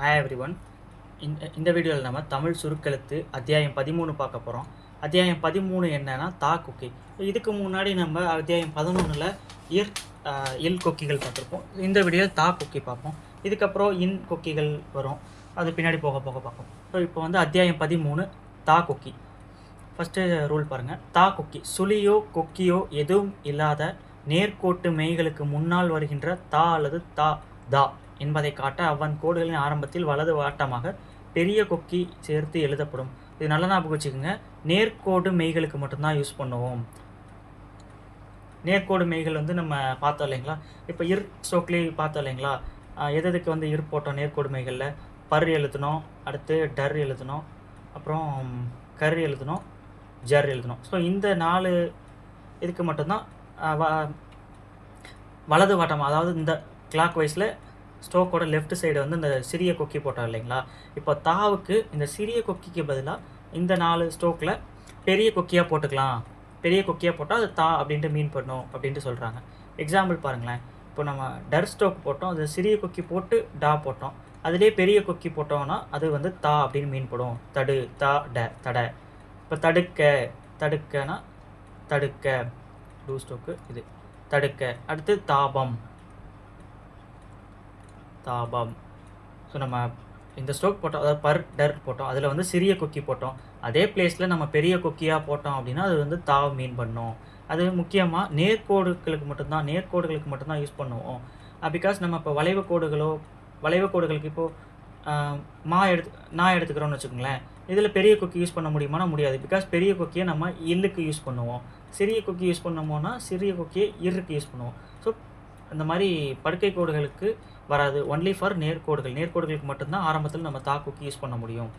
Hi every one இந்த இந்த வீடியோவில் நம்ம தமிழ் சுருக்கெழுத்து அத்தியாயம் பதிமூணு பார்க்க போகிறோம் அத்தியாயம் பதிமூணு என்னன்னா தா கொக்கி. இதுக்கு முன்னாடி நம்ம அத்தியாயம் பதினொன்றில் இர் இல் கொக்கிகள் பார்த்துருப்போம். இந்த வீடியோவில் தா கொக்கி பார்ப்போம். இதுக்கப்புறம் இன் கொக்கிகள் வரும். அது பின்னாடி போக போக பார்ப்போம். ஸோ இப்போ வந்து அத்தியாயம் பதிமூணு தா கொக்கி. ஃபஸ்ட்டு ரூல் பாருங்கள் தா கொக்கி. சுழியோ கொக்கியோ எதுவும் இல்லாத நேர்கோட்டு மெய்களுக்கு முன்னால் வருகின்ற தா அல்லது தா தா. என்பதை காட்ட அவன் கோடுகளின் ஆரம்பத்தில் வலது வாட்டமாக பெரிய கொக்கி சேர்த்து எழுதப்படும். இது நல்ல ஞாபகம் வச்சுக்கோங்க. நேர்கோடு மெய்களுக்கு மட்டும்தான் யூஸ் பண்ணுவோம். நேர்கோடு மெய்கள் வந்து நம்ம பார்த்தோம் இல்லைங்களா? இப்போ இர் ஸ்டோக்லி பார்த்தோம் இல்லைங்களா? எது எதுக்கு வந்து இர் போட்டோம் நேர்கோடு மெய்களில்? பர் எழுதணும் அடுத்து டர் எழுதணும் அப்புறம் கர் எழுதணும் ஜர் எழுதணும் ஸோ இந்த நாலு இதுக்கு மட்டும்தான் வ- வலது வாட்டம் அதாவது இந்த கிளாக் வைஸில் ஸ்டோக்கோட லெஃப்ட் சைடு வந்து இந்த சிறிய கொக்கி போட்டார் இல்லைங்களா? இப்போ தாவுக்கு இந்த சிறிய கொக்கிக்கு பதிலாக இந்த நாலு ஸ்டோக்கில் பெரிய கொக்கியாக போட்டுக்கலாம். பெரிய கொக்கியாக போட்டால் அது தா அப்படின்ட்டு மீன் பண்ணும் அப்படின்ட்டு சொல்கிறாங்க எக்ஸாம்பிள் பாருங்களேன். இப்போ நம்ம டர் ஸ்டோக் போட்டோம். அது சிறிய கொக்கி போட்டு டா போட்டோம். அதிலே பெரிய கொக்கி போட்டோம்னா அது வந்து தா அப்படின்னு மீன் படும். தடு தா ட தட. இப்போ தடுக்க தடுக்கனா தடுக்க. டூ ஸ்டோக்கு இது. தடுக்க. அடுத்து தாபம். தாபம். ஸோ நம்ம இந்த ஸ்ட்ரோக் போட்டோம் அதாவது பர் டர் போட்டோம் அதில் வந்து சிறிய கொக்கி போட்டோம். அதே பிளேஸில் நம்ம பெரிய கொக்கியாக போட்டோம் அப்படின்னா அது வந்து தா மீன் பண்ணும். அது முக்கியமாக நேர்கோடுகளுக்கு மட்டும்தான் நேர்கோடுகளுக்கு மட்டும்தான் யூஸ் பண்ணுவோம். பிகாஸ் நம்ம இப்போ வளைவு கோடுகளோ வளைவு கோடுகளுக்கு இப்போது மா எடுத்து நான் எடுத்துக்கிறோன்னு வச்சுக்கோங்களேன். இதில் பெரிய கொக்கி யூஸ் பண்ண முடியுமானா முடியாது. பிகாஸ் பெரிய கொக்கியை நம்ம இல்லுக்கு யூஸ் பண்ணுவோம். சிறிய கொக்கி யூஸ் பண்ணோமோனா சிறிய கொக்கியை இருக்கு யூஸ் பண்ணுவோம். ஸோ இந்த மாதிரி படுக்கை கோடுகளுக்கு வராது. Only for நேர்கோடுகள். நேர்கோடுகளுக்கு மட்டும்தான் ஆரம்பத்தில் நம்ம தா கொக்கி யூஸ் பண்ண முடியும்.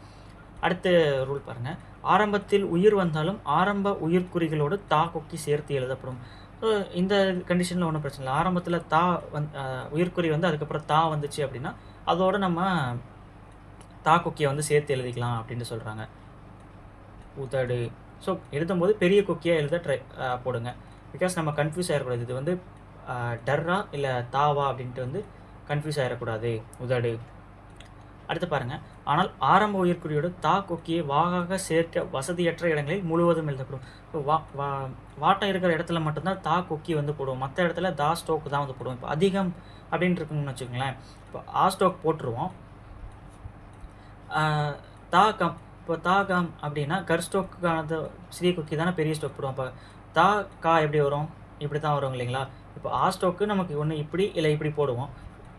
அடுத்த ரூல் பாருங்கள் ஆரம்பத்தில் உயிர் வந்தாலும் ஆரம்ப உயிர்க்குறிகளோடு தா கொக்கி சேர்த்து எழுதப்படும். ஸோ இந்த கண்டிஷனில் ஒன்றும் பிரச்சனை இல்லை. ஆரம்பத்தில் தா வந் உயிர்குறி உயிர்க்குறி வந்து அதுக்கப்புறம் தா வந்துச்சு அப்படின்னா அதோட நம்ம தா கொக்கியை வந்து சேர்த்து எழுதிக்கலாம் அப்படின்னு சொல்கிறாங்க உதடு. ஸோ எழுதும்போது பெரிய கொக்கியாக எழுத ட்ரை போடுங்க. பிகாஸ் நம்ம கன்ஃபியூஸ் ஆகிடக்கூடாது இது வந்து டர்ரா இல்லை தாவா அப்படின்ட்டு வந்து கன்ஃபியூஸ் ஆகிடக்கூடாது உதடு. அடுத்து பாருங்கள் ஆனால் ஆரம்ப உயிர்க்குறியோடு தா கொக்கியை வாகாக சேர்க்க வசதியற்ற இடங்களில் முழுவதும் எழுதப்படும். இப்போ வா வா வாட்டம் இருக்கிற இடத்துல மட்டும்தான் தா கொக்கி வந்து போடுவோம் மற்ற இடத்துல தா ஸ்டோக் தான் வந்து போடுவோம் இப்போ அதிகம் அப்படின்னு இருக்குன்னு வச்சுக்கோங்களேன். இப்போ ஆ ஸ்டோக் போட்டுருவோம். தா கம் இப்போ தா கம் அப்படின்னா கர் ஸ்டோக்குக்கானது சிறிய கொக்கி தானே பெரிய ஸ்டோக் போடுவோம் இப்போ தா கா எப்படி வரும்? இப்படி தான் வரும் இல்லைங்களா? இப்போ ஆ ஸ்டோக்கு நமக்கு ஒன்று இப்படி இல்லை இப்படி போடுவோம்.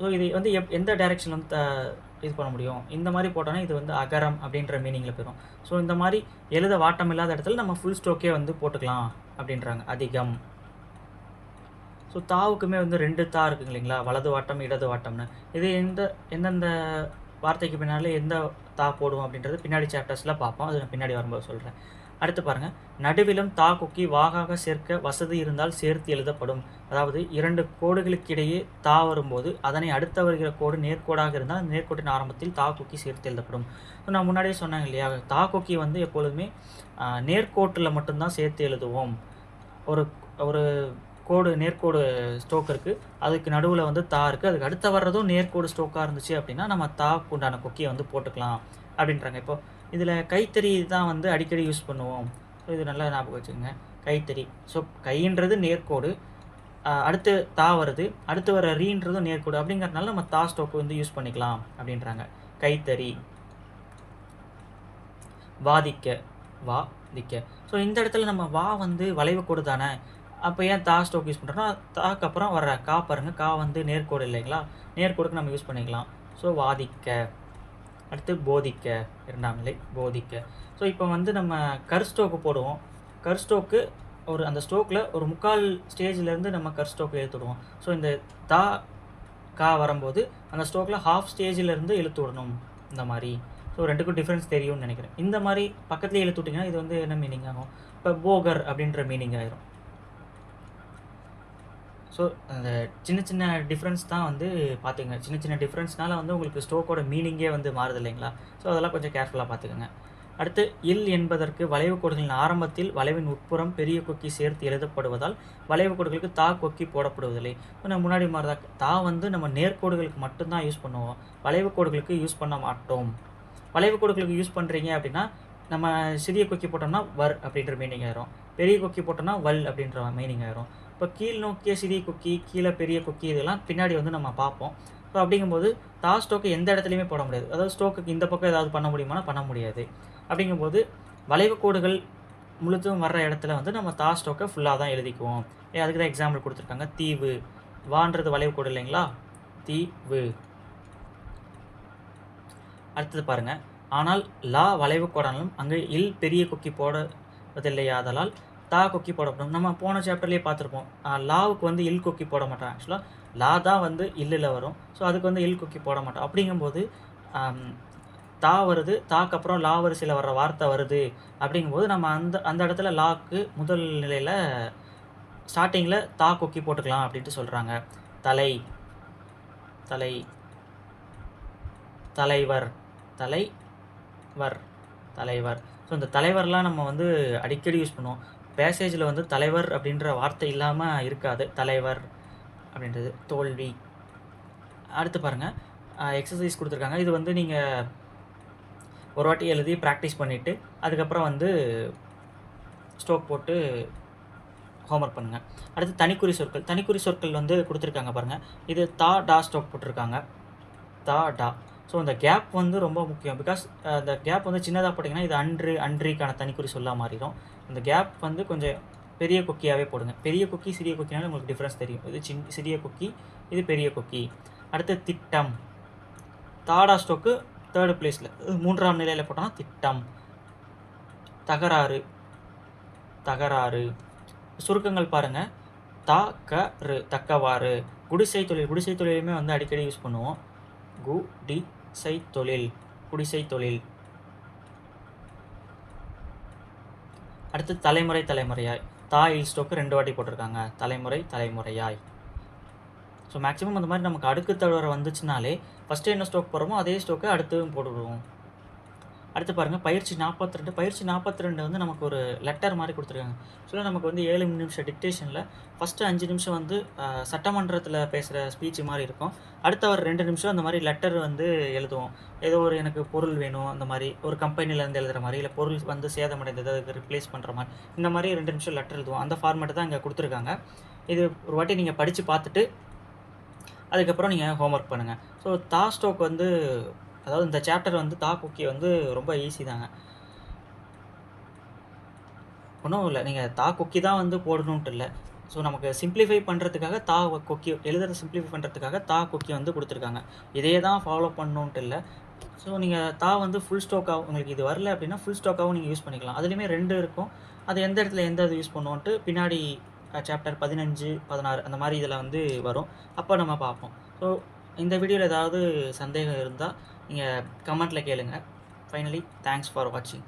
ஸோ இது வந்து எப் எந்த டைரெக்ஷன் வந்து த- இது பண்ண முடியும்? இந்த மாதிரி போட்டோன்னா இது வந்து அகரம் அப்படின்ற மீனிங்கில் போயிடும். ஸோ இந்த மாதிரி எழுத வாட்டம் இல்லாத இடத்துல நம்ம ஃபுல் ஸ்டோக்கே வந்து போட்டுக்கலாம் அப்படின்றாங்க. அதிகம். ஸோ தாவுக்குமே வந்து ரெண்டு தா இருக்குங்க இல்லைங்களா? வலது வாட்டம் இடது வாட்டம்னு. இது எந்த எந்தெந்த வார்த்தைக்கு பின்னாலே எந்த தா போடுவோம் அப்படின்றது பின்னாடி சாப்டர்ஸில் பார்ப்போம். அது நான் பின்னாடி வரும்போது சொல்கிறேன் அடுத்து பாருங்கள் நடுவிலும் தா கொக்கி வாகாக சேர்க்க வசதி இருந்தால் சேர்த்து எழுதப்படும். அதாவது இரண்டு கோடுகளுக்கிடையே தா வரும்போது அதனை அடுத்த வருகிற கோடு நேர்கோடாக இருந்தால் அந்த நேர்கோட்டின் ஆரம்பத்தில் தா கொக்கி சேர்த்து எழுதப்படும். ஸோ நான் முன்னாடியே சொன்னாங்க இல்லையா? தா கொக்கி வந்து எப்பொழுதுமே நேர்கோட்டில் மட்டும்தான் சேர்த்து எழுதுவோம். ஒரு ஒரு கோடு நேர்கோடு ஸ்டோக் இருக்குது அதுக்கு நடுவில் வந்து தா இருக்குது அதுக்கு அடுத்த வர்றதும் நேர்கோடு ஸ்டோக்காக இருந்துச்சு அப்படின்னா நம்ம தாக்கு உண்டான கொக்கியை வந்து போட்டுக்கலாம் அப்படின்றாங்க. இப்போது இதில் கைத்தறி தான் வந்து அடிக்கடி யூஸ் பண்ணுவோம். ஸோ இது நல்லா ஞாபகம் வச்சுக்கோங்க. கைத்தறி. ஸோ கைன்றது நேர்கோடு. அடுத்து தா வருது. அடுத்து வர ரீன்றதும் நேர்கோடு. அப்படிங்கிறதுனால நம்ம தா ஸ்டோக்கு வந்து யூஸ் பண்ணிக்கலாம் அப்படின்றாங்க. கைத்தறி. வாதிக்க. வா திக்க. ஸோ இந்த இடத்துல நம்ம வா வந்து வளைவு கோடு தானே? அப்போ ஏன் தா ஸ்டோக் யூஸ் பண்ணுறோம்னா தாக்கு அப்புறம் வர கா பாருங்க. கா வந்து நேர்கோடு இல்லைங்களா? நேர்கோடுக்கு நம்ம யூஸ் பண்ணிக்கலாம். ஸோ வாதிக்க. அடுத்து போதிக்க இரண்டாம் நிலை போதிக்க. ஸோ இப்போ வந்து நம்ம கர் ஸ்டோக்கு போடுவோம். கர் ஸ்டோக்கு ஒரு அந்த ஸ்டோக்கில் ஒரு முக்கால் ஸ்டேஜ்லேருந்து நம்ம கர் ஸ்டோக்கில் எழுத்துடுவோம் ஸோ இந்த தா கா வரும்போது அந்த ஸ்டோக்கில் ஹாஃப் ஸ்டேஜிலேருந்து இழுத்து விடணும். இந்த மாதிரி. ஸோ ரெண்டுக்கும் டிஃப்ரென்ஸ் தெரியும்னு நினைக்கிறேன். இந்த மாதிரி பக்கத்துலேயே இழுத்து விட்டிங்கன்னா இது வந்து என்ன மீனிங் ஆகும்? இப்போ போகர் அப்படின்ற மீனிங் ஆயிரும். ஸோ அந்த சின்ன சின்ன டிஃப்ரென்ஸ் தான் வந்து பார்த்துக்கங்க சின்ன சின்ன டிஃப்ரென்ஸ்னால வந்து உங்களுக்கு ஸ்டோக்கோட மீனிங்கே வந்து மாறுது இல்லைங்களா? ஸோ அதெல்லாம் கொஞ்சம் கேர்ஃபுல்லாக பார்த்துக்கோங்க அடுத்து இல் என்பதற்கு வளைவு கோடுகளின் ஆரம்பத்தில் வளைவின் உட்புறம் பெரிய கொக்கி சேர்த்து எழுதப்படுவதால் வளைவு கோடுகளுக்கு தா கொக்கி போடப்படுவதில்லை. இப்போ நம்ம முன்னாடி மாதிரி தான் தா வந்து நம்ம நேர்கோடுகளுக்கு மட்டும்தான் யூஸ் பண்ணுவோம். வளைவு கோடுகளுக்கு யூஸ் பண்ண மாட்டோம். வளைவு கோடுகளுக்கு யூஸ் பண்ணுறீங்க அப்படின்னா நம்ம சிறிய கொக்கி போட்டோம்னா வர் அப்படின்ற மீனிங் ஆயிரும். பெரிய கொக்கி போட்டோம்னா வல் அப்படின்ற மீனிங் ஆயிரும். இப்போ கீழ் நோக்கிய சிறிய கொக்கி கீழே பெரிய கொக்கி இதெல்லாம் பின்னாடி வந்து நம்ம பார்ப்போம். ஸோ அப்படிங்கும்போது தாஸ் ஸ்டோக்கு எந்த இடத்துலையுமே போட முடியாது. அதாவது ஸ்டோக்குக்கு இந்த பக்கம் ஏதாவது பண்ண முடியுமானா பண்ண முடியாது. அப்படிங்கும்போது வளைவு கோடுகள் முழுதும் வர்ற இடத்துல வந்து நம்ம தா ஸ்டோக்கை ஃபுல்லாக தான் எழுதிக்குவோம். ஏன் அதுக்கு தான் எக்ஸாம்பிள் கொடுத்துருக்காங்க. தீவு. வான்றது வளைவு கோடு இல்லைங்களா? தீவு. அடுத்தது பாருங்க. ஆனால் லா வளைவு கோடானாலும் அங்கே இல் பெரிய கொக்கி போடுவதில்லையாதலால் தா கொக்கி போடப்படும் நம்ம போன சாப்டர்லேயே பார்த்துருப்போம். லாவுக்கு வந்து இல் கொக்கி போட மாட்டோம் ஆக்சுவலாக லா தான் வந்து இல்லில் வரும். ஸோ அதுக்கு வந்து இல் கொக்கி போட மாட்டோம். அப்படிங்கும்போது தா வருது தாக்கு அப்புறம் லா வரிசையில் வர்ற வார்த்தை வருது. அப்படிங்கும்போது நம்ம அந்த அந்த இடத்துல லாக்கு முதல் நிலையில் ஸ்டார்டிங்கில் தா கொக்கி போட்டுக்கலாம் அப்படின்ட்டு சொல்கிறாங்க தலை தலை தலைவர் தலைவர் தலைவர். ஸோ இந்த தலைவர்லாம் நம்ம வந்து அடிக்கடி யூஸ் பண்ணுவோம். பேசேஜில் வந்து தலைவர் அப்படின்ற வார்த்தை இல்லாமல் இருக்காது. தலைவர் அப்படின்றது தோல்வி. அடுத்து பாருங்கள் எக்ஸசைஸ் கொடுத்துருக்காங்க. இது வந்து நீங்கள் ஒரு வாட்டி எழுதி ப்ராக்டிஸ் பண்ணிவிட்டு அதுக்கப்புறம் வந்து ஸ்டோக் போட்டு ஹோம்ஒர்க் பண்ணுங்கள் அடுத்து தனிக்குறி சொற்கள். தனிக்குறி சொற்கள் வந்து கொடுத்துருக்காங்க பாருங்கள் இது தா டா ஸ்டோக் போட்டிருக்காங்க. தா டா. ஸோ அந்த கேப் வந்து ரொம்ப முக்கியம். பிகாஸ் அந்த கேப் வந்து சின்னதாக போட்டிங்கன்னா இது அன்று அன்றிக்கான தனிக்குறி சொல்லா மாறிடும். அந்த கேப் வந்து கொஞ்சம் பெரிய கொக்கியாகவே போடுங்க. பெரிய கொக்கி சிறிய கொக்கினாலும் உங்களுக்கு டிஃப்ரென்ஸ் தெரியும். இது சின் சிறிய கொக்கி இது பெரிய கொக்கி. அடுத்து திட்டம். தாடா ஸ்டோக்கு தேர்டு பிளேஸில் மூன்றாம் நிலையில் போட்டோம்னா திட்டம். தகராறு. தகராறு. சுருக்கங்கள் பாருங்கள் த க ரு தக்கவாறு. குடிசை தொழில் குடிசை தொழிலுமே வந்து அடிக்கடி யூஸ் பண்ணுவோம். கு டி தொழில் குடிசை தொழில் அடுத்து தலைமுறை தலைமுறையாய். தாய் ஸ்டோக்கு ரெண்டு வாட்டி போட்டிருக்காங்க. தலைமுறை தலைமுறையாய். ஸோ மேக்ஸிமம் அந்த மாதிரி நமக்கு அடுக்கு தடவை வந்துச்சுனாலே ஃபஸ்ட்டு என்ன ஸ்டோக் போடுறோமோ அதே ஸ்டோக்கை அடுத்ததும் போட்டுவிடுவோம் அடுத்து பாருங்கள் பயிற்சி 42 பயிற்சி 42 வந்து நமக்கு ஒரு லெட்டர் மாதிரி கொடுத்துருக்காங்க. ஸோ நமக்கு வந்து ஏழு நிமிஷம் டிக்டேஷனில் ஃபஸ்ட்டு அஞ்சு நிமிஷம் வந்து சட்டமன்றத்தில் பேசுகிற ஸ்பீச் மாதிரி இருக்கும். அடுத்த ஒரு ரெண்டு நிமிஷம் அந்த மாதிரி லெட்டர் வந்து எழுதுவோம். ஏதோ ஒரு எனக்கு பொருள் வேணும் அந்த மாதிரி. ஒரு கம்பெனிலேருந்து எழுதுகிற மாதிரி இல்லை பொருள் வந்து சேதமடைந்தது அதுக்கு ரிப்ளேஸ் பண்ணுற மாதிரி. இந்த மாதிரி ரெண்டு நிமிஷம் லெட்டர் எழுதுவோம். அந்த ஃபார்மேட் தான் இங்கே கொடுத்துருக்காங்க. இது ஒரு வாட்டி நீங்கள் படித்து பார்த்துட்டு அதுக்கப்புறம் நீங்கள் ஹோம்ஒர்க் பண்ணுங்கள் ஸோ தா ஸ்டோக் வந்து அதாவது இந்த சாப்டர் வந்து தா குக்கி வந்து ரொம்ப ஈஸி தாங்க. ஒன்றும் இல்லை. நீங்கள் தா கொக்கி தான் வந்து போடணுன்ட்டு இல்லை. ஸோ நமக்கு சிம்பிளிஃபை பண்ணுறதுக்காக தா கொக்கி எழுதுறத சிம்பிளிஃபை பண்ணுறதுக்காக தா கொக்கி வந்து கொடுத்துருக்காங்க. இதே தான் ஃபாலோ பண்ணணுன்ட்டு இல்லை. ஸோ நீங்கள் தா வந்து ஃபுல் ஸ்டோக்காக உங்களுக்கு இது வரல அப்படின்னா ஃபுல் ஸ்டோக்காகவும் நீங்கள் யூஸ் பண்ணிக்கலாம். அதுலேயுமே ரெண்டு இருக்கும். அது எந்த இடத்துல எந்த இது யூஸ் பண்ணுவோன்ட்டு பின்னாடி சாப்டர் பதினஞ்சு பதினாறு அந்த மாதிரி இதில் வந்து வரும். அப்போ நம்ம பார்ப்போம். ஸோ இந்த வீடியோவில் ஏதாவது சந்தேகம் இருந்தால் நீங்கள் கமெண்ட்டில் கேளுங்க. ஃபைனலி தேங்க்ஸ் ஃபார் வாட்சிங்